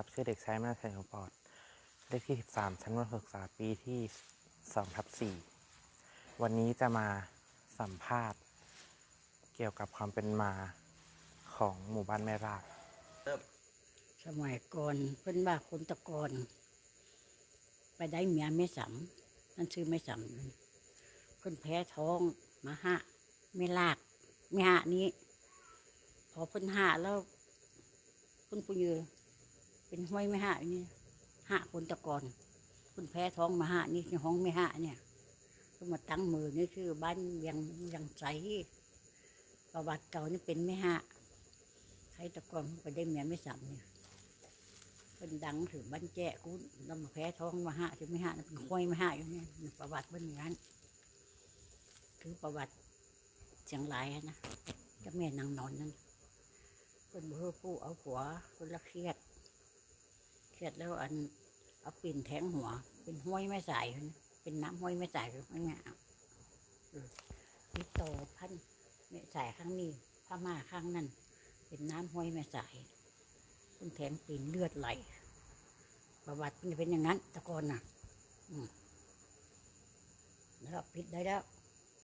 ครับ ชื่อเด็กชายมาชัยปอด เลขที่ 13 ชั้นมัธยมศึกษาปีที่2ทับ4วันนี้จะมาสัมภาษณ์ เกี่ยวกับความเป็นมาของหมู่บ้านแม่รากสมัยก่อนเพิ่นว่าคนตะกอนไปได้เมียไม่สำนั่นชื่อไม่สำนั่นเพิ่นแพ้ท้องมาหะไม่ลากไม่หะนี้ พอเพิ่นหะแล้วเพิ่นปุยือ เป็นห้อยไม่หะนี่หะคนตะกอนเพิ่นแพ้ท้องมาหะนี่ในห้องไม่หะเนี่ยเพิ่นมาตั้งมือนี่คือบ้านยังยังใจประวัติเก่านี่เป็นไม่หะใครตะกอนไปได้เมียไม่สำเนี่ยเป็นดังถึงบ้านแจ้กูแล้วมาแพ้ท้องมาหะจะไม่หะเป็นห้อยไมาหะอยู่เนี่ยประวัติเป็นอย่างนั้นคือประวัติเชียงรายนะเจ้าแม่นางนอนนั่นเป็นเพื่อผู้เอาหัวคนละเครียด เครียดแล้วอันเอาปิ่นแทงหัว เป็นห้อยไม่ใส่เป็นน้ำห้อยไม่ใส่หรือไงามเออมีโตพันไม่ใส่ข้างนี้ผ้าม่าข้างนั้นเป็นน้ำห้อยไม่ใส่คุณแทงปีนเลือดไหลประวัติมันจะเป็นอย่างนั้นตะกอนน่ะ อืมแล้วพิษได้แล้ว